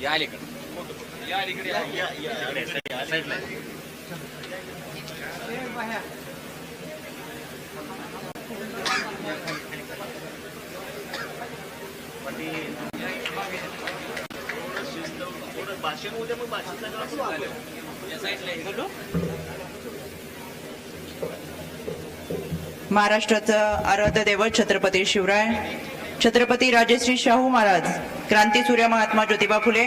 या अलीकडे या अलीकडे या साईडला महाराष्ट्राचं आराध्य दैवत छत्रपती शिवराय. छत्रपती राजश्री शाहू महाराज क्रांती सूर्य महात्मा ज्योतिबा फुले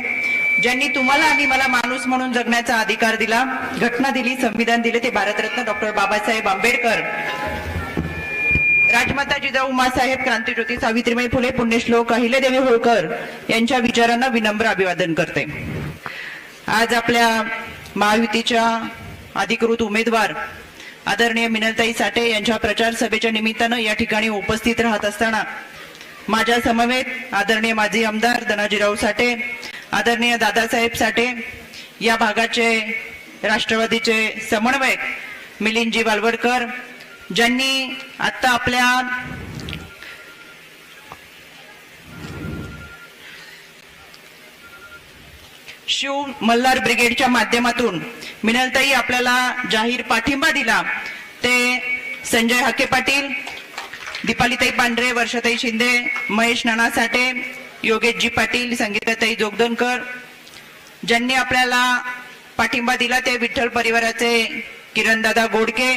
ज्यांनी तुम्हाला आणि मला माणूस म्हणून जगण्याचा अधिकार दिला घटना दिली संविधान दिले ते भारतरत्न डॉक्टर बाबासाहेब आंबेडकर. राजमाता जिजाऊ उमासाहेब क्रांतीज्योती सावित्रीबाई फुले पुण्यश्लोक अहिल्यादेवी होळकर यांच्या विचारांना विनम्र अभिवादन करते. आज आपल्या महायुतीच्या अधिकृत उमेदवार आदरणीय मिनलताई साठे यांच्या प्रचार सभेच्या निमित्तानं या ठिकाणी उपस्थित राहत असताना माझ्या समवेत आदरणीय माजी आमदार धनाजीराव साठे आदरणीय दादासाहेब साठे या भागाचे राष्ट्रवादीचे समन्वयक मिलिंदजी वालवडकर ज्यांनी आत्ता आपल्या शिव मल्हार ब्रिगेडच्या माध्यमातून मिनलताई आपल्याला जाहीर पाठिंबा दिला ते संजय हाके पाटील दीपालीताई पांढरे वर्षाताई शिंदे महेश नाना साठे योगेशजी पाटील संगीताताई जोगदनकर ज्यांनी आपल्याला पाठिंबा दिला ते विठ्ठल परिवाराचे किरणदादा गोडके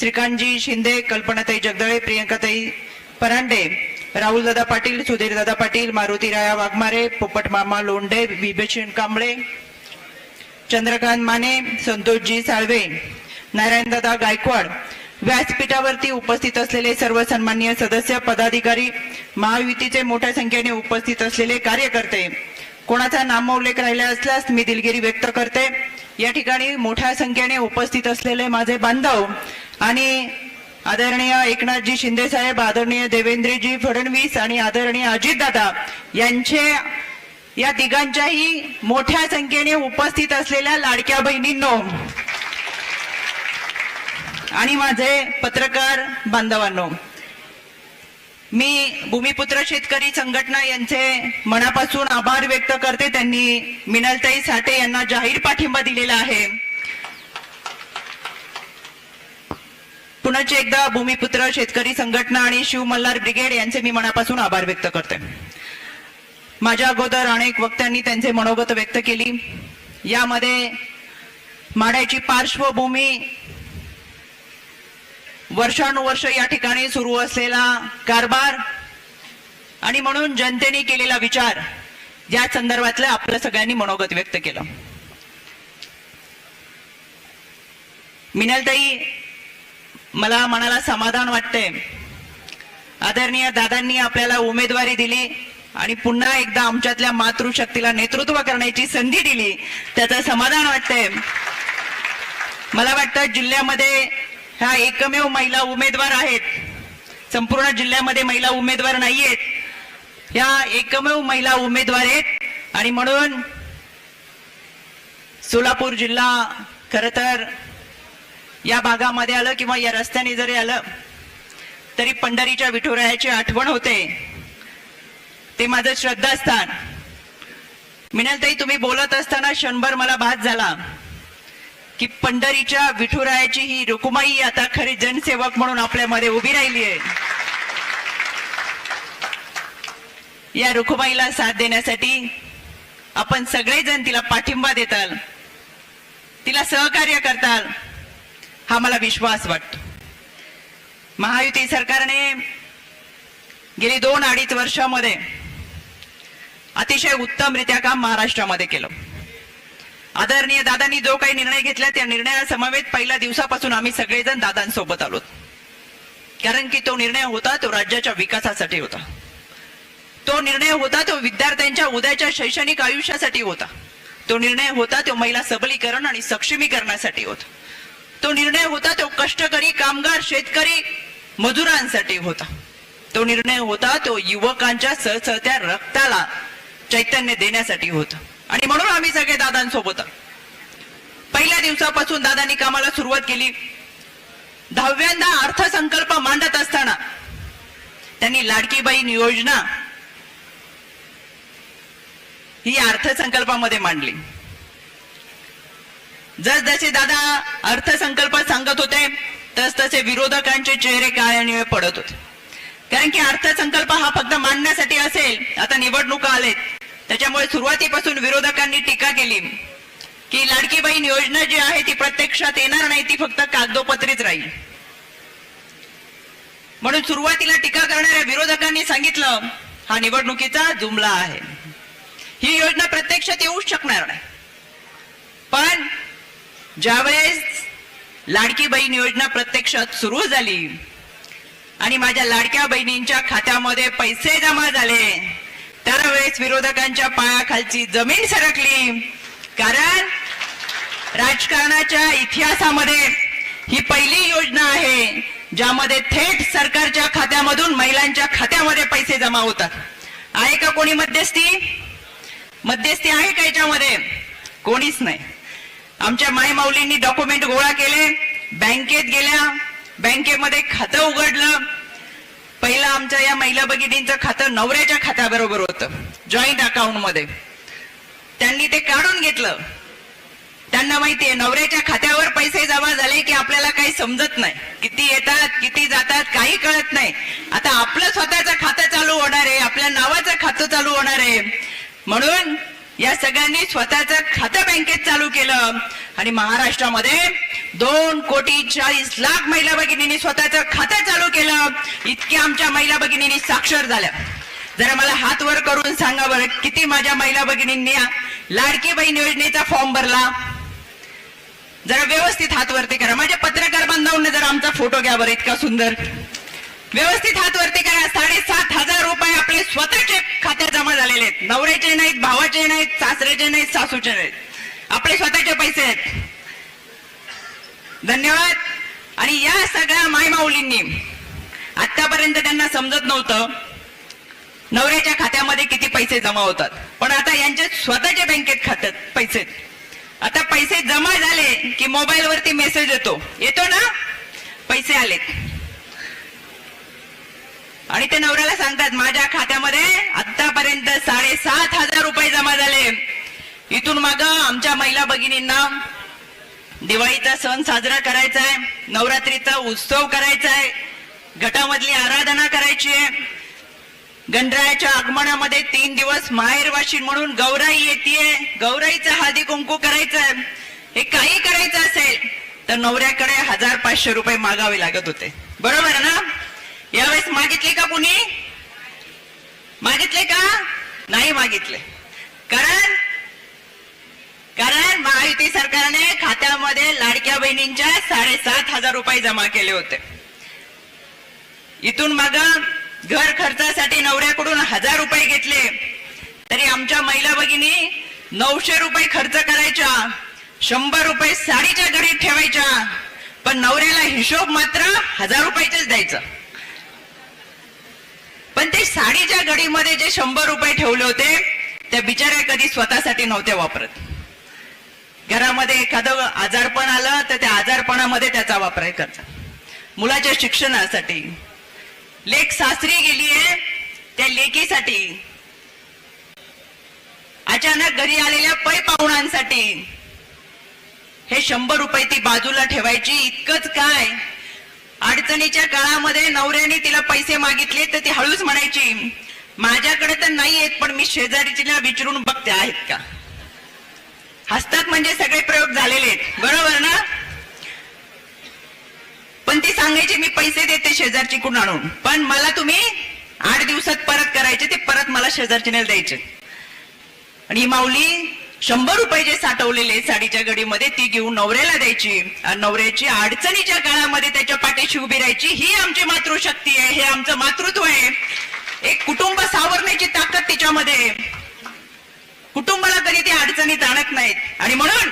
श्रीकांतजी शिंदे कल्पनाताई जगदळे प्रियंकाताई परांडे राहुलदादा पाटील सुधीरदादा पाटील मारुती राया वाघमारे पोपट मामा लोंढे विभीषण कांबळे चंद्रकांत माने संतोषजी साळवे नारायणदादा गायकवाड व्यासपीठावरती उपस्थित असलेले सर्व सन्मान्य सदस्य पदाधिकारी महायुतीचे मोठ्या संख्येने उपस्थित असलेले कार्यकर्ते कोणाचा नामोल्लेख राहिला असल्यास मी दिलगिरी व्यक्त करते. या ठिकाणी मोठ्या संख्येने उपस्थित असलेले माझे बांधव आणि आदरणीय एकनाथजी शिंदे साहेब आदरणीय देवेंद्रजी फडणवीस आणि आदरणीय अजितदादा यांचे या तिघांच्याही मोठ्या संख्येने उपस्थित असलेल्या लाडक्या बहिणींनो आणि माझे पत्रकार बांधवांनो मी भूमिपुत्र शेतकरी संघटना यांचे मनापासून आभार व्यक्त करते. त्यांनी मिनलताई साठे यांना जाहीर पाठिंबा दिलेला आहे. पुन्हा एकदा भूमिपुत्र शेतकरी संघटना आणि शिव मल्हार ब्रिगेड यांचे मी मनापासून आभार व्यक्त करते. माझ्या अगोदर अनेक वक्त्यांनी त्यांचे मनोगत व्यक्त केली. यामध्ये माड्याची पार्श्वभूमी वर्षानुवर्ष या ठिकाणी सुरू असलेला कारभार आणि म्हणून जनतेने केलेला विचार या संदर्भातलं आपलं सगळ्यांनी मनोगत व्यक्त केलं. मिनलताई मला मनाला समाधान वाटतंय. आदरणीय दादांनी आपल्याला उमेदवारी दिली आणि पुन्हा एकदा आमच्यातल्या मातृशक्तीला नेतृत्व करण्याची संधी दिली त्याचं समाधान वाटतंय. मला वाटतं जिल्ह्यामध्ये ह्या एकमेव महिला उमेदवार आहेत. संपूर्ण जिल्ह्यामध्ये महिला उमेदवार नाहीयेत. ह्या एकमेव महिला उमेदवार आहेत आणि म्हणून सोलापूर जिल्हा खर तर या भागामध्ये आलं किंवा या रस्त्याने जरी आलं तरी पंढरीच्या विठुरायाची आठवण होते. ते माझं श्रद्धास्थान. मिनलताई तुम्ही बोलत असताना क्षणभर मला भास झाला. की पंढरीच्या विठुरायाची ही रुकुमाई आता खरी जनसेवक म्हणून आपल्यामध्ये उभी राहिली आहे. या रुकुमाईला साथ देण्यासाठी आपण सगळेजण तिला पाठिंबा देताल. तिला सहकार्य करताल. हा मला विश्वास वाटतो. महायुती सरकारने गेली दोन अडीच वर्षामध्ये अतिशय उत्तमरित्या काम महाराष्ट्रामध्ये केलं. आदरणीय दादांनी जो काही निर्णय घेतला त्या निर्णयासमवेत पहिल्या दिवसापासून आम्ही सगळेजण दादांसोबत आलो कारण की तो निर्णय होता तो राज्याच्या विकासासाठी होता. तो निर्णय होता तो विद्यार्थ्यांच्या उद्याच्या शैक्षणिक आयुष्यासाठी होता. तो निर्णय होता तो महिला सबलीकरण आणि सक्षमीकरणासाठी होता. तो निर्णय होता तो कष्टकरी कामगार शेतकरी मजुरांसाठी होता. तो निर्णय होता तो युवकांच्या सळसळत्या रक्ताला चैतन्य देण्यासाठी होता. आणि म्हणून आम्ही सगळे दादांसोबत. पहिल्या दिवसापासून दादांनी कामाला सुरुवात केली. दहाव्यांदा अर्थसंकल्प मांडत असताना त्यांनी लाडकीबाई योजना ही अर्थसंकल्पामध्ये मांडली. जसजसे दादा अर्थसंकल्प सांगत होते तस तसे विरोधकांचे चेहरे काळे पडत होते. कारण की अर्थसंकल्प हा फक्त मांडण्यासाठी असेल आता निवडणुका आलेत त्याच्यामुळे सुरुवातीपासून विरोधकांनी टीका केली की लाडकी बहीण योजना जी आहे ती प्रत्यक्षात येणार नाही ती फक्त कागदोपत्रीच राहील. म्हणून सुरुवातीला टीका करणाऱ्या विरोधकांनी सांगितलं हा निवडणुकीचा जुमला आहे. ही योजना प्रत्यक्षात येऊच शकणार नाही. पण ज्यावेळेस लाडकी बहीण योजना प्रत्यक्षात सुरू झाली आणि माझ्या लाडक्या बहिणींच्या खात्यामध्ये पैसे जमा झाले त्यावेळेस विरोधकांच्या पायाखालची जमीन सरकली. कारण राजकारणाच्या इतिहासामध्ये ही पहिली योजना आहे ज्यामध्ये थेट सरकारच्या खात्यामधून महिलांच्या खात्यामध्ये पैसे जमा होतात. आहे का कोणी मध्यस्थी? मध्यस्थी आहे का याच्यामध्ये? कोणीच नाही. आमच्या मायमाऊलींनी डॉक्युमेंट गोळा केले बँकेत गेल्या बँकेमध्ये खातं उघडलं पहिलं आमच्या या महिला भगिनींचं खातं नवऱ्याच्या खात्याबरोबर होतं जॉईंट अकाउंटमध्ये. त्यांनी ते काढून घेतलं. त्यांना माहितीये नवऱ्याच्या खात्यावर पैसे जमा झाले की आपल्याला काही समजत नाही. किती येतात किती जातात काही कळत नाही. आता आपलं स्वतःचं खातं चालू होणार आहे आपल्या नावाचं खातं चालू होणार आहे. म्हणून या सगळ्यांनी स्वतःचं खातं बँकेत चालू केलं. आणि महाराष्ट्रामध्ये दोन कोटी चाळीस लाख महिला भगिनींनी स्वतःचं खातं चालू केलं. इतक्या आमच्या महिला भगिनींनी साक्षर झाल्या. जरा मला हात वर करून सांगा बरं किती माझ्या महिला भगिनींनी लाडकी बहीण योजनेचा फॉर्म भरला? जरा व्यवस्थित हात वरती करा. माझ्या पत्रकार बांधवांना जरा आमचा फोटो घ्या बरं इतका सुंदर. व्यवस्थित हात वरती करा. साडेसात हजार रुपये आपले स्वतःचे खात्यात जमा झालेले आहेत. नवऱ्याचे नाहीत भावाचे नाहीत सासऱ्याचे नाहीत सासूचे नाहीत. आपले स्वतःचे पैसे आहेत. धन्यवाद. आणि या सगळ्या मायमाऊलींनी आतापर्यंत त्यांना समजत नव्हतं नवऱ्याच्या खात्यामध्ये किती पैसे जमा होतात. पण आता यांचे स्वतःच्या बँकेत खात्यात पैसे आता पैसे जमा झाले की मोबाईल वरती मेसेज येतो. येतो ना? पैसे आलेत. आणि ते नवऱ्याला सांगतात माझ्या खात्यामध्ये आतापर्यंत साडेसात हजार रुपये जमा झाले. इथून माग आमच्या महिला भगिनींना दिवाळीचा सण साजरा करायचा आहे नवरात्रीचा उत्सव करायचा आहे घटामधली आराधना करायची आहे. गणरायाच्या आगमनामध्ये तीन दिवस माहेरवाशी म्हणून गौराई येते गौराईचं हादी कुंकू करायचा आहे हे काही करायचं असेल तर नवऱ्याकडे हजार पाचशे रुपये मागावे लागत होते. बरोबर ना? यावेळेस मागितले का कुणी? मागितले का? नाही मागितले कारण कारण महायुती सरकारने खात्यामध्ये लाडक्या बहिणींच्या साडेसात हजार रुपये जमा केले होते. इथून माग घर खर्चासाठी नवऱ्याकडून हजार रुपये घेतले. तरी आमच्या महिला भगिनी नऊशे रुपये खर्च करायच्या शंभर रुपये साडीच्या घडीत ठेवायच्या पण नवऱ्याला हिशोब मात्र हजार रुपयाचेच द्यायचं. पण ते साडीच्या घडीमध्ये जे शंभर रुपये ठेवले होते त्या बिचाऱ्या कधी स्वतःसाठी नव्हते वापरत. घरामध्ये एखादं आजारपण आलं तर त्या आजारपणामध्ये त्याचा वापर करतात. मुलाच्या शिक्षणासाठी. लेख सासरी गेलीये त्या लेकीसाठी अचानक घरी आलेल्या पै पाहुणांसाठी हे शंभर रुपये ती बाजूला ठेवायची इतकंच काय? अडचणीच्या काळामध्ये नवऱ्याने तिला पैसे मागितले तर ती हळूच म्हणायची माझ्याकडे तर नाही आहेत पण मी शेजारीला विचारून बघते आहेत का? हसतात म्हणजे सगळे प्रयोग झालेले आहेत. बरोबर ना? पण ती सांगायची मी पैसे देते शेजारची कुठून आणून. पण मला तुम्ही आठ दिवसात परत करायचे ते परत मला शेजारचीने द्यायचे. आणि ही माऊली शंभर रुपये जे साठवलेले साडीच्या गडीमध्ये ती घेऊन नवऱ्याला द्यायची. आणि नवऱ्याची अडचणीच्या काळामध्ये त्याच्या पाठीशी उभी राहायची. ही आमची मातृशक्ती आहे हे आमचं मातृत्व आहे. एक कुटुंब सावरण्याची ताकद तिच्यामध्ये. आहे. कुटुंबाला कधी ते अडचणीत आणत नाहीत. आणि म्हणून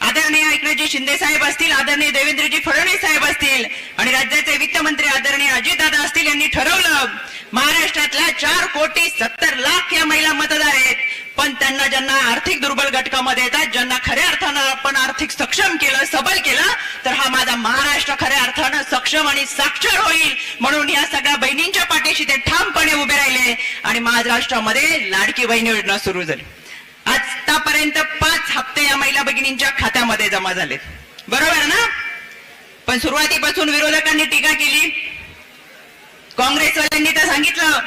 आदरणीय एकनाथजी शिंदे साहेब असतील आदरणीय देवेंद्रजी फडणवीस साहेब असतील आणि राज्याचे वित्तमंत्री आदरणीय अजितदादा असतील यांनी ठरवलं महाराष्ट्रातल्या चार कोटी सत्तर लाख या महिला मतदार आहेत. पण त्यांना ज्यांना आर्थिक दुर्बल घटकामध्ये येतात ज्यांना खऱ्या अर्थानं आपण आर्थिक सक्षम केलं सबल केलं तर हा माझा महाराष्ट्र खऱ्या अर्थानं सक्षम आणि साक्षर होईल म्हणून या सगळ्या बहिणींच्या पाठीशी ते ठामपणे उभे राहिले आणि महाराष्ट्रामध्ये लाडकी बहीण योजना सुरू झाली. आतापर्यंत पाच हप्ते या महिला भगिनींच्या खात्यामध्ये जमा झालेत. बरोबर ना? पण सुरुवातीपासून विरोधकांनी टीका केली. काँग्रेसवाल्यांनी तर सांगितलं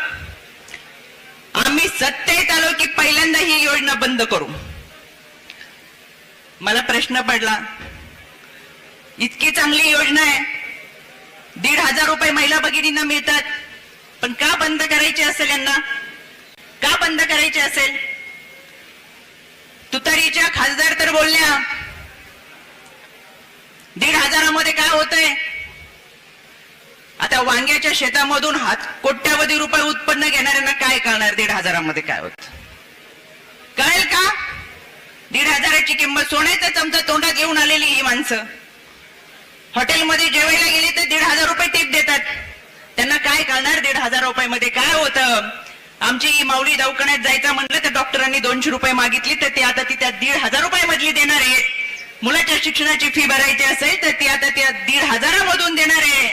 आम्ही सत्तेत आलो की पहिल्यांदा ही योजना बंद करू. मला प्रश्न पडला इतकी चांगली योजना आहे. दीड हजार रुपये महिला भगिनींना मिळतात पण का बंद करायची असेल यांना? का बंद करायची असेल? तुतारीच्या खासदार तर बोलल्या दीड हजारामध्ये काय होतंय? आता वांग्याच्या शेतामधून हात कोट्यावधी रुपये उत्पन्न घेणाऱ्यांना काय कळणार दीड हजारामध्ये काय होत? कळेल का? दीड हजाराची किंमत सोन्याचा चमचा तोंडात घेऊन आलेली ही माणसं. हॉटेलमध्ये जेवायला गेली तर दीड हजार रुपये टीप देतात. त्यांना काय कळणार दीड हजार रुपयामध्ये? काय होतं? आमची ही माऊली दवाखान्यात जायचं म्हणलं तर डॉक्टरांनी दोनशे रुपये मागितली तर ते आता ती त्या दीड हजार रुपयामधली देणार आहे. मुलाच्या शिक्षणाची फी भरायची असेल तर ती आता त्या दीड हजारामधून देणार आहे.